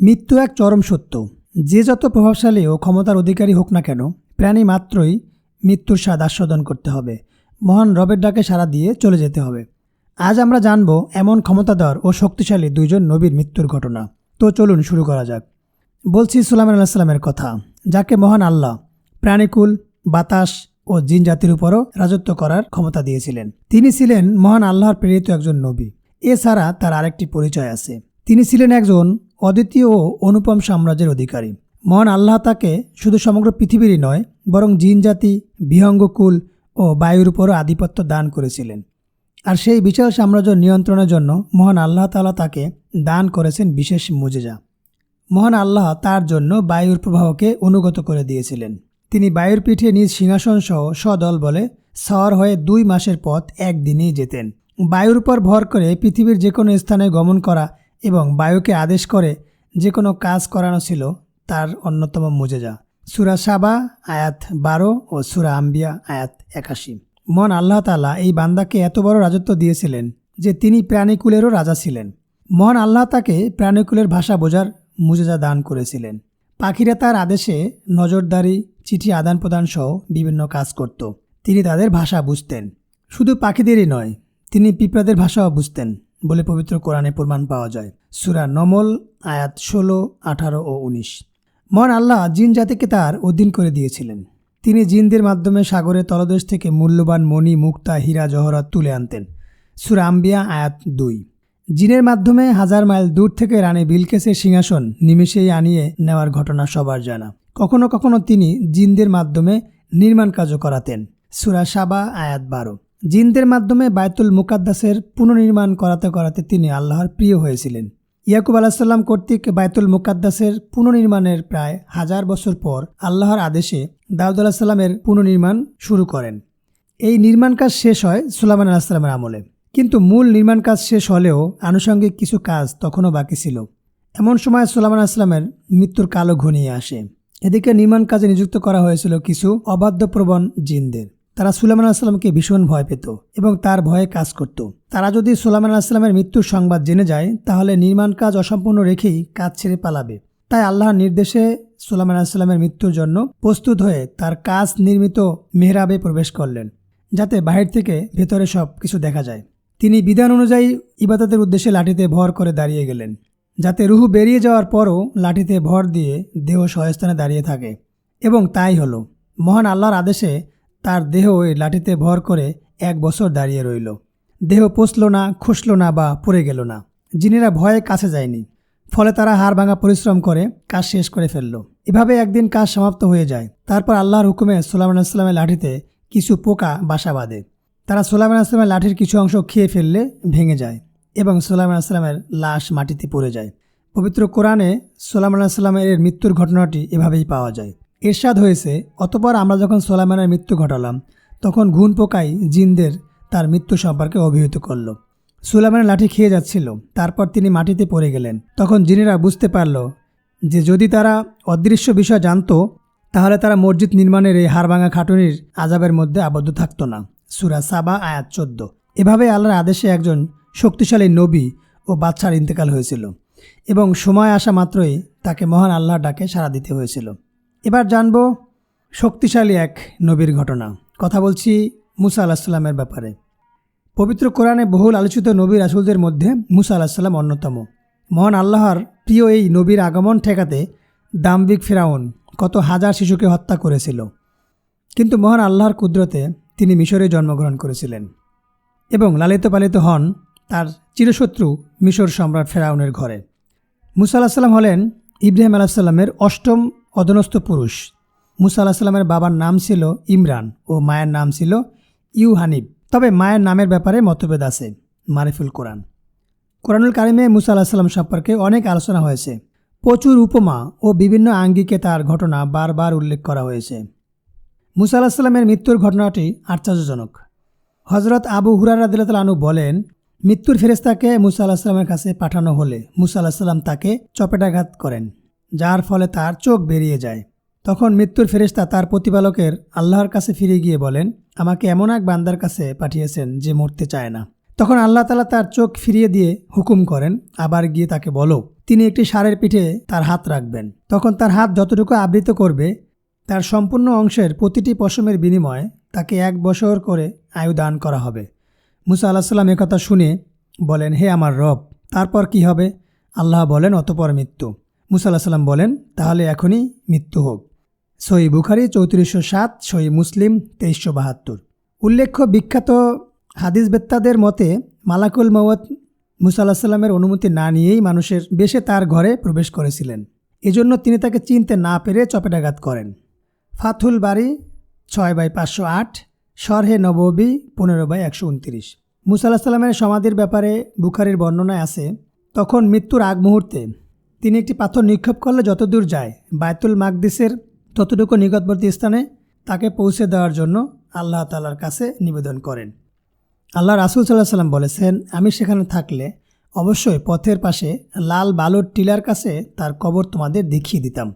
মৃত্যু এক চরম সত্য। যে যত প্রভাবশালী ও ক্ষমতার অধিকারী হোক না কেন, প্রাণী মাত্রই মৃত্যুর স্বাদ আস্বাদন করতে হবে। মহান রবের ডাকে সাড়া দিয়ে চলে যেতে হবে। আজ আমরা জানব এমন ক্ষমতাধর ও শক্তিশালী দুইজন নবীর মৃত্যুর ঘটনা। তো চলুন শুরু করা যাক। বলছি সুলাইমান আলাহিসাল্লামের কথা, যাকে মহান আল্লাহ প্রাণীকুল, বাতাস ও জিন জাতির উপরও রাজত্ব করার ক্ষমতা দিয়েছিলেন। তিনি ছিলেন মহান আল্লাহর প্রেরিত একজন নবী। এছাড়া তার আরেকটি পরিচয় আছে। তিনি ছিলেন একজন অদ্বিতীয় ও অনুপম সাম্রাজ্যের অধিকারী। মহান আল্লাহ তাকে শুধু সমগ্র পৃথিবীরই নয়, বরং জিন জাতি, বিহঙ্গকুল ও বায়ুর উপরও আধিপত্য দান করেছিলেন। আর সেই বিশাল সাম্রাজ্য নিয়ন্ত্রণের জন্য মহান আল্লাহ তাআলা তাকে দান করেছেন বিশেষ মুজেজা। মহান আল্লাহ তার জন্য বায়ুর প্রবাহকে অনুগত করে দিয়েছিলেন। তিনি বায়ুর পিঠে নিজ সিংহাসন সহ সদল বলে সওয়ার হয়ে দুই মাসের পথ একদিনেই যেতেন। বায়ুর উপর ভর করে পৃথিবীর যে কোনো স্থানে গমন করা এবং বায়ুকে আদেশ করে যে কোনো কাজ করানো ছিল তার অন্যতম মুজেজা। সুরা সাবা, আয়াত বারো ও সুরা আম্বিয়া, আয়াত একাশি। মন আল্লাহ তালা এই বান্দাকে এত বড় রাজত্ব দিয়েছিলেন যে তিনি প্রাণীকুলেরও রাজা ছিলেন। মহান আল্লাহ তাকে প্রাণীকুলের ভাষা বোঝার মুজেজা দান করেছিলেন। পাখিরা তার আদেশে নজরদারি, চিঠি আদান প্রদান সহ বিভিন্ন কাজ করত। তিনি তাদের ভাষা বুঝতেন। শুধু পাখিদেরই নয়, তিনি পিঁপড়াদের ভাষাও বুঝতেন। বলে পবিত্র কোরআনে প্রমাণ পাওয়া যায়। সুরা নমল, আয়াত ষোলো, আঠারো ও উনিশ। মহান আল্লাহ জিন জাতিকে তার অধীন করে দিয়েছিলেন। তিনি জিনদের মাধ্যমে সাগরের তলদেশ থেকে মূল্যবান মণি, মুক্তা, হীরা জহরত তুলে আনতেন। সুরা আম্বিয়া, আয়াত দুই। জিনের মাধ্যমে হাজার মাইল দূর থেকে রানী বিলকেসের সিংহাসন নিমেষেই আনিয়ে নেওয়ার ঘটনা সবার জানা। কখনো কখনো তিনি জিনদের মাধ্যমে নির্মাণ কাজও করাতেন। সুরা সাবা, আয়াত বারো। জিনদের মাধ্যমে বায়তুল মুকাদ্দাসের পুনর্নির্মাণ করাতে করাতে তিনি আল্লাহর প্রিয় হয়েছিলেন। ইয়াকুব আলাহিসাল্লাম কর্তৃক বায়তুল মুকাদ্দাসের পুনর্নির্মাণের প্রায় হাজার বছর পর আল্লাহর আদেশে দাউদ আলাহ সাল্লামের পুনর্নির্মাণ শুরু করেন। এই নির্মাণ কাজ শেষ হয় সুলাইমান আলাহিসাল্লামের আমলে। কিন্তু মূল নির্মাণ কাজ শেষ হলেও আনুষঙ্গিক কিছু কাজ তখনও বাকি ছিল। এমন সময় সুলাইমান আসলামের মৃত্যুর কালো ঘনিয়ে আসে। এদিকে নির্মাণ কাজে নিযুক্ত করা হয়েছিল কিছু অবাধ্যপ্রবণ জিনদের। তারা সুলাইমান আসলামকে ভীষণ ভয় পেত এবং তার ভয়ে কাজ করত। তারা যদি সুলাইমান আসলামের মৃত্যুর সংবাদ জেনে যায়, তাহলে নির্মাণ কাজ অসম্পূর্ণ রেখেই কাজ ছেড়ে পালাবে। তাই আল্লাহর নির্দেশে সুলাইমান আসলামের মৃত্যুর জন্য প্রস্তুত হয়ে তার কাজ নির্মিত মেহরাবে প্রবেশ করলেন, যাতে বাহির থেকে ভেতরে সব কিছু দেখা যায়। তিনি বিধান অনুযায়ী ইবাদতের উদ্দেশ্যে লাঠিতে ভর করে দাঁড়িয়ে গেলেন, যাতে রুহু বেরিয়ে যাওয়ার পরও লাঠিতে ভর দিয়ে দেহ সহস্থানে দাঁড়িয়ে থাকে। এবং তাই হলো, মহান আল্লাহর আদেশে তার দেহ ওই লাঠিতে ভর করে এক বছর দাঁড়িয়ে রইল। দেহ পচল না, খুসল না বা পড়ে গেল না। জিনেরা ভয়ে কাছে যায়নি। ফলে তারা হাড় ভাঙা পরিশ্রম করে কাজ শেষ করে ফেলল। এভাবে একদিন কাজ সমাপ্ত হয়ে যায়। তারপর আল্লাহর হুকুমে আসলামের লাঠিতে কিছু পোকা বাসা বাঁধে। তারা আসলামের লাঠির কিছু অংশ খেয়ে ফেললে ভেঙে যায় এবং সোলাইমান আসলামের লাশ মাটিতে পড়ে যায়। পবিত্র কোরআনে সোলাইমান আসলামের এর মৃত্যুর ঘটনাটি এভাবেই পাওয়া যায়। এরশাদ হয়েছে, অতপর আমরা যখন সোলাইমানের মৃত্যু ঘটালাম, তখন ঘুণ পোকাই জিনদের তার মৃত্যু সম্পর্কে অভিহিত করল। সুলাইমানের লাঠি খেয়ে যাচ্ছিল, তারপর তিনি মাটিতে পড়ে গেলেন। তখন জিনেরা বুঝতে পারল যে যদি তারা অদৃশ্য বিষয় জানতো, তাহলে তারা মসজিদ নির্মাণের এই হাড়ভাঙা খাটুনির আজাবের মধ্যে আবদ্ধ থাকতো না। সুরা সাবা, আয়াত চোদ্দ। এভাবে আল্লাহর আদেশে একজন শক্তিশালী নবী ও বাচ্চার ইন্তেকাল হয়েছিল এবং সময় আসা মাত্রই তাকে মহান আল্লাহর ডাকে সাড়া দিতে হয়েছিল। এবার জানব শক্তিশালী এক নবীর ঘটনা। কথা বলছি মুসা আলাহিসাল্লামের ব্যাপারে। পবিত্র কোরআনে বহুল আলোচিত নবী রাসুলদের মধ্যে মুসা আলাহিসাল্লাম অন্যতম। মহান আল্লাহর প্রিয় এই নবীর আগমন ঠেকাতে দাম্বিক ফেরাউন কত হাজার শিশুকে হত্যা করেছিল। কিন্তু মহান আল্লাহর কুদরতে তিনি মিশরে জন্মগ্রহণ করেছিলেন এবং লালিত পালিত হন তার চিরশত্রু মিশর সম্রাট ফেরাউনের ঘরে। মুসা আলাহিসাল্লাম হলেন ইব্রাহিম আলাহিসাল্লামের অষ্টম অধনস্থ পুরুষ। মুসা আলাহিসাল্লামের বাবার নাম ছিল ইমরান ও মায়ের নাম ছিল ইউ হানিফ তবে মায়ের নামের ব্যাপারে মতভেদ আছে, মারিফুল কোরআন। কোরআনুল কারিমে মুসা আলাহিসাল্লাম সম্পর্কে অনেক আলোচনা হয়েছে। প্রচুর উপমা ও বিভিন্ন আঙ্গিকে তার ঘটনা বারবার উল্লেখ করা হয়েছে। মুসা আলাহিসাল্লামের মৃত্যুর ঘটনাটি আশ্চর্যজনক। হজরত আবু হুরার হুরারা দিলাতালু বলেন, মৃত্যুর ফেরেস্তাকে মুসা আলাহিসাল্লামের কাছে পাঠানো হলে মুসা আলাহিসাল্লাম তাকে চপেটাঘাত করেন। যার ফলে তার চোখ বেরিয়ে যায়। তখন মৃত্যুর ফেরেস্তা তার প্রতিপালকের আল্লাহর কাছে ফিরে গিয়ে বলেন, আমাকে এমন এক বান্দার কাছে পাঠিয়েছেন যে মরতে চায় না। তখন আল্লাহ তালা তার চোখ ফিরিয়ে দিয়ে হুকুম করেন, আবার গিয়ে তাকে বলো, তিনি একটি সারের পিঠে তার হাত রাখবেন। তখন তার হাত যতটুকু আবৃত করবে, তার সম্পূর্ণ অংশের প্রতিটি পশমের বিনিময়ে তাকে এক বছর করে আয়ু দান করা হবে। মুসা আল্লাহ সাল্লাম একথা শুনে বলেন, হে আমার রব, তারপর কি হবে? আল্লাহ বলেন, অতপর মৃত্যু। মুসা আল্লাহ সাল্লাম বলেন, তাহলে এখনই মৃত্যু হোক। সই বুখারি, চৌত্রিশশো সাত সই মুসলিম, তেইশশো বাহাত্তর। উল্লেখ্য, বিখ্যাত হাদিস বেত্তাদের মতে, মালাকুল মৌত মুসা আল্লাহ সাল্লামের অনুমতি না নিয়েই মানুষের বেশে তার ঘরে প্রবেশ করেছিলেন। এজন্য তিনি তাকে চিনতে না পেরে চপেটাঘাত করেন। ফাথুল বাড়ি ছয় বাই পাঁচশো আট সরহে নববী, পনেরো বাই একশো উনত্রিশ। মুসা আল্লাহ সাল্লামের সমাধির ব্যাপারে বুখারির বর্ণনায় আছে, তখন মৃত্যুর আগ মুহূর্তে তিনি একটি পাথর নিক্ষেপ করলে যতদূর যায়, বায়তুল মাকদিসের ততটুকু নিকটবর্তী স্থানে তাকে পৌঁছে দেওয়ার জন্য আল্লাহ তালার কাছে নিবেদন করেন। আল্লাহ রাসুল সাল্লাহ সাল্লাম বলেছেন, আমি সেখানে থাকলে অবশ্যই পথের পাশে লাল বালুর টিলার কাছে তার কবর তোমাদের দেখিয়ে দিতাম।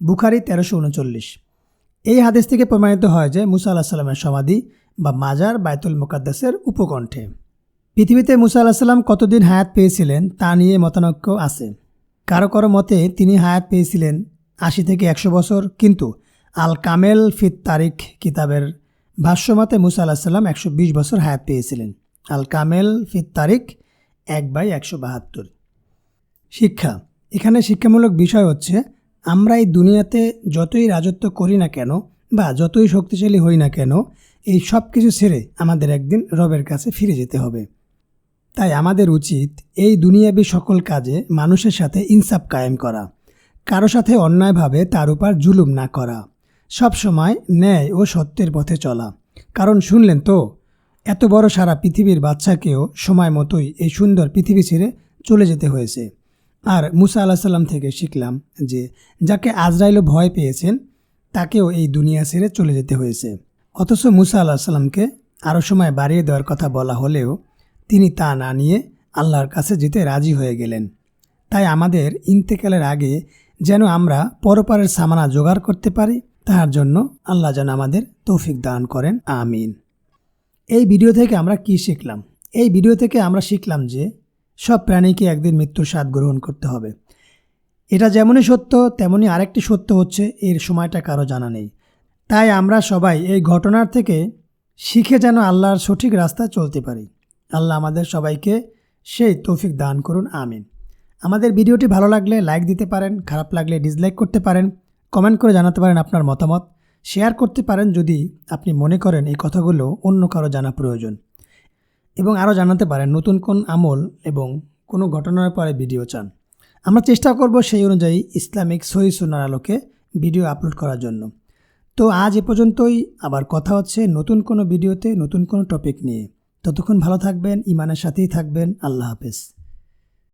বুখারি তেরোশো উনচল্লিশ। এই হাদিস থেকে প্রমাণিত হয় যে মুসা আল্লাহ সাল্লামের সমাধি বা মাজার বায়তুল মুকাদ্দাসের উপকণ্ঠে। পৃথিবীতে মুসা আল্লাহ সাল্লাম কতদিন হায়াত পেয়েছিলেন তা নিয়ে মতানৈক্য আছে। কারও কারও মতে তিনি হায়াত পেয়েছিলেন আশি থেকে একশো বছর, কিন্তু আল কামেল ফিত তারিখ কিতাবের ভাষ্যমতে মুসা আল্লাহ সাল্লাম একশো বিশ বছর হায়াত পেয়েছিলেন। আল কামেল ফিত তারিখ এক বাই একশো বাহাত্তর। শিক্ষা। এখানে শিক্ষামূলক বিষয় হচ্ছে, আমরা এই দুনিয়াতে যতই রাজত্ব করি না কেন বা যতই শক্তিশালী হই না কেন, এই সব কিছু ছেড়ে আমাদের একদিন রবের কাছে ফিরে যেতে হবে। তাই আমাদের উচিত এই দুনিয়াবি সকল কাজে মানুষের সাথে ইনসাফ কায়েম করা, কারও সাথে অন্যায়ভাবে তার উপর জুলুম না করা, সব সময় ন্যায় ও সত্যের পথে চলা। কারণ শুনলেন তো, এত বড় সারা পৃথিবীর বাচ্চাকেও সময় মতোই এই সুন্দর পৃথিবী ছেড়ে চলে যেতে হয়েছে। আর মুসা আল্লাহ সাল্লাম থেকে শিখলাম যে, যাকে আজরাইলও ভয় পেয়েছেন, তাকেও এই দুনিয়া ছেড়ে চলে যেতে হয়েছে। অথচ মুসা আল্লাহ সাল্লামকে আরও সময় বাড়িয়ে দেওয়ার কথা বলা হলেও তিনি তা না নিয়ে আল্লাহর কাছে যেতে রাজি হয়ে গেলেন। তাই আমাদের ইন্তেকালের আগে যেন আমরা পরপারের সামানা জোগাড় করতে পারি তার জন্য আল্লাহ যেন আমাদের তৌফিক দান করেন, আমিন। এই ভিডিও থেকে আমরা কি শিখলাম? এই ভিডিও থেকে আমরা শিখলাম যে সব প্রাণীকে একদিন মৃত্যুর স্বাদ গ্রহণ করতে হবে। এটা যেমনই সত্য, তেমনই আরেকটি সত্য হচ্ছে, এর সময়টা কারও জানা নেই। তাই আমরা সবাই এই ঘটনার থেকে শিখে যেন আল্লাহর সঠিক রাস্তায় চলতে পারি। আল্লাহ আমাদের সবাইকে সেই তৌফিক দান করুন, আমিন। আমাদের ভিডিওটি ভালো লাগলে লাইক দিতে পারেন, খারাপ লাগলে ডিসলাইক করতে পারেন, কমেন্ট করে জানাতে পারেন আপনার মতামত, শেয়ার করতে পারেন যদি আপনি মনে করেন এই কথাগুলো অন্য কারও জানা প্রয়োজন। এবং আরও জানাতে পারেন নতুন কোন আমল এবং কোনো ঘটনার পরে ভিডিও চান। আমরা চেষ্টা করব সেই অনুযায়ী ইসলামিক সহি সুনার আলোকে ভিডিও আপলোড করার জন্য। তো আজ এ পর্যন্তই, আবার কথা হচ্ছে নতুন কোনো ভিডিওতে, নতুন কোনো টপিক নিয়ে। ততক্ষণ ভালো থাকবেন ইমানের সাথেই থাকবেন। আল্লাহ হাফেজ।